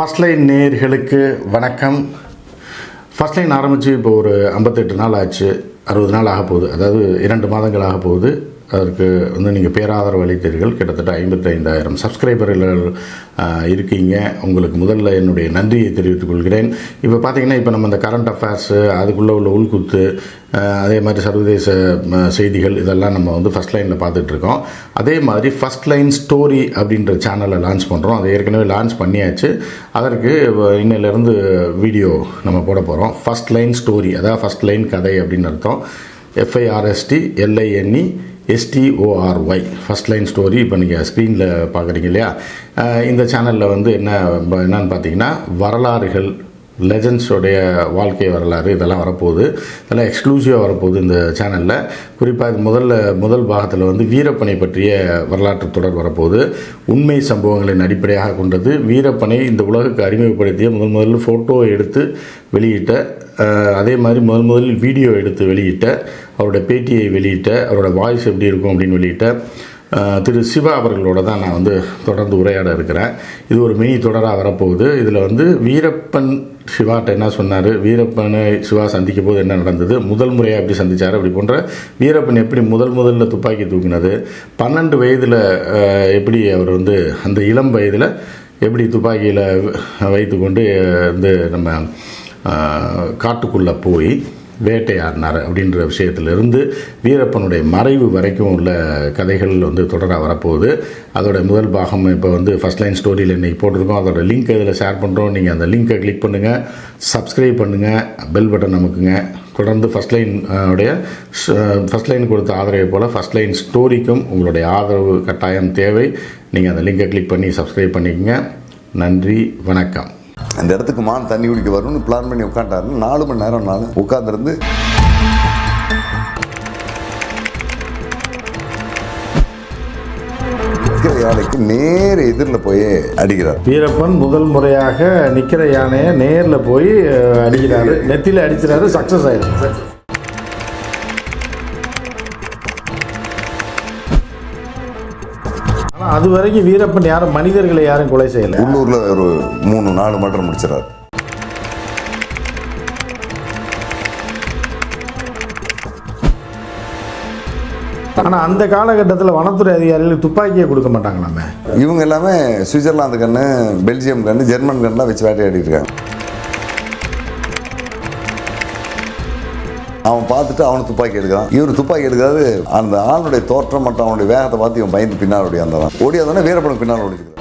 First line நேர்களுக்கு வணக்கம். First line ஆரம்பித்து இப்போ ஒரு ஐம்பத்தெட்டு நாள் ஆச்சு அறுபது நாள் ஆக போகுது. அதாவது இரண்டு மாதங்கள் ஆக போகுது. அதற்கு வந்து நீங்கள் பேராதரவு அளித்தீர்கள் கிட்டத்தட்ட ஐம்பத்தைந்தாயிரம் சப்ஸ்கிரைபர்கள் இருக்கீங்க. உங்களுக்கு முதல்ல என்னுடைய நன்றியை தெரிவித்துக் கொள்கிறேன். இப்போ பார்த்தீங்கன்னா இப்போ நம்ம இந்த கரண்ட் அஃபேர்ஸு அதுக்குள்ளே உள்ள உள்குத்து அதே மாதிரி சர்வதேச செய்திகள் இதெல்லாம் நம்ம வந்து ஃபஸ்ட் லைனில் பார்த்துட்ருக்கோம் அதே மாதிரி ஃபஸ்ட் லைன் ஸ்டோரி அப்படின்ற சேனலை லான்ச் பண்ணுறோம் அதை ஏற்கனவே லான்ச் பண்ணியாச்சு. அதற்கு இன்னிலேருந்து இன்னையிலேருந்து வீடியோ நம்ம போட போகிறோம் ஃபஸ்ட் லைன் ஸ்டோரி அதாவது ஃபஸ்ட் லைன் கதை அப்படின்னு அர்த்தம். F I R S T L I N E S T O R Y first line story இப்போ நீங்கள் ஸ்க்ரீனில் பார்க்குறீங்க இல்லையா? இந்த சேனலில் வந்து என்ன ப- என்னன்னு பார்த்தீங்கன்னா வரலாறுகள் லெஜண்ட்ஸோடைய வாழ்க்கை வரலாறு இதெல்லாம் வரப்போகுது. இதெல்லாம் எக்ஸ்க்ளூசிவாக வரப்போகுது இந்த சேனலில் குறிப்பாக இது முதல்ல முதல் பாகத்தில் வந்து வீரப்பனை பற்றிய வரலாற்று தொடர் வரப்போகுது. உண்மை சம்பவங்களின் அடிப்படையாக கொண்டது. வீரப்பனை இந்த உலகுக்கு அறிமுகப்படுத்திய முதல் முதல்ல ஃபோட்டோ எடுத்து வெளியிட்ட அதே மாதிரி முதல் முதலில் வீடியோ எடுத்து வெளியிட்ட அவரோட பேட்டியை வெளியிட்ட அவரோட வாய்ஸ் எப்படி இருக்கும் அப்படின்னு வெளியிட்ட திரு சிவா அவர்களோட தான் நான் வந்து தொடர்ந்து உரையாட இருக்கிறேன். இது ஒரு மினி தொடராக வரப்போகுது. இதில் வந்து வீரப்பன் சிவாட்ட என்ன சொன்னார்? வீரப்பனை சிவா சந்திக்கும் போது என்ன நடந்தது? முதல் முறையாக எப்படி சந்திச்சார்? அப்படி போன்ற வீரப்பன் எப்படி முதல் முதல்ல துப்பாக்கி தூக்கினது? பன்னெண்டு வயதில் எப்படி அவர் வந்து அந்த இளம் வயதில் எப்படி துப்பாக்கியில் வைத்துக்கொண்டு வந்து நம்ம காட்டுக்குள்ளே போய் வேட்டையாடினார் அப்படின்ற விஷயத்திலிருந்து வீரப்பனுடைய மறைவு வரைக்கும் உள்ள கதைகள் வந்து தொடராக வரப்போகுது. அதோட முதல் பாகம் இப்போ வந்து ஃபஸ்ட் லைன் ஸ்டோரியில் இன்றைக்கி போட்டிருக்கோம். அதோட லிங்க் இதில் ஷேர் பண்ணுறோம் நீங்கள் அந்த லிங்க்கை கிளிக் பண்ணுங்கள் சப்ஸ்கிரைப் பண்ணுங்கள் பெல் பட்டன் நமக்குங்க தொடர்ந்து ஃபஸ்ட் லைன் உடைய ஃபஸ்ட் லைன் கொடுத்த ஆதரவை போல் ஃபஸ்ட் லைன் ஸ்டோரிக்கும் உங்களுடைய ஆதரவு கட்டாயம் தேவை. நீங்கள் அந்த லிங்கை கிளிக் பண்ணி சப்ஸ்கிரைப் பண்ணிக்கங்க. நன்றி வணக்கம். அந்த இடத்துக்கு மான் தண்ணி குடிக்க வரணும்னு பிளான் பண்ணி உட்காண்டாரு நாலு மணி நேரம் நான் உட்காந்துருந்து நிற்கிற யானைக்கு நேர் எதிரில் போய் அடிக்கிறார். வீரப்பன் முதல் முறையாக நிற்கிற யானையை நேரில் போய் அடிக்கிறாரு. நெத்தியில் அடிக்கிறாரு சக்ஸஸ் ஆயிடுச்சு. ஆனால் அது வரைக்கும் வீரப்பன் யாரும் மனிதர்களை யாரும் கொலை செய்யலை. உள்ளூர்ல ஒரு மூணு நாலு மட்டம் முடிச்சிடறாரு. ஆனால் அந்த காலகட்டத்தில் வனத்துறை அதிகாரிகள் துப்பாக்கியை கொடுக்க மாட்டாங்க நம்ம இவங்க எல்லாமே சுவிட்சர்லாந்து கன்று பெல்ஜியம் கன்று ஜெர்மன் கன்றுலாம் வச்சு வேட்டையாடிட்டு இருக்காங்க. அவன் பார்த்துட்டு அவனை துப்பாக்கி எடுக்கிறான். இவர் துப்பாக்கி எடுக்காது அந்த ஆளுடைய தோற்றம் மற்றும் அவனுடைய வேகத்தை பார்த்து இவன் பயந்து பின்னால் ஓடி ஓடியாதானே ஓடி பின்னால் ஓடிக்கிறான்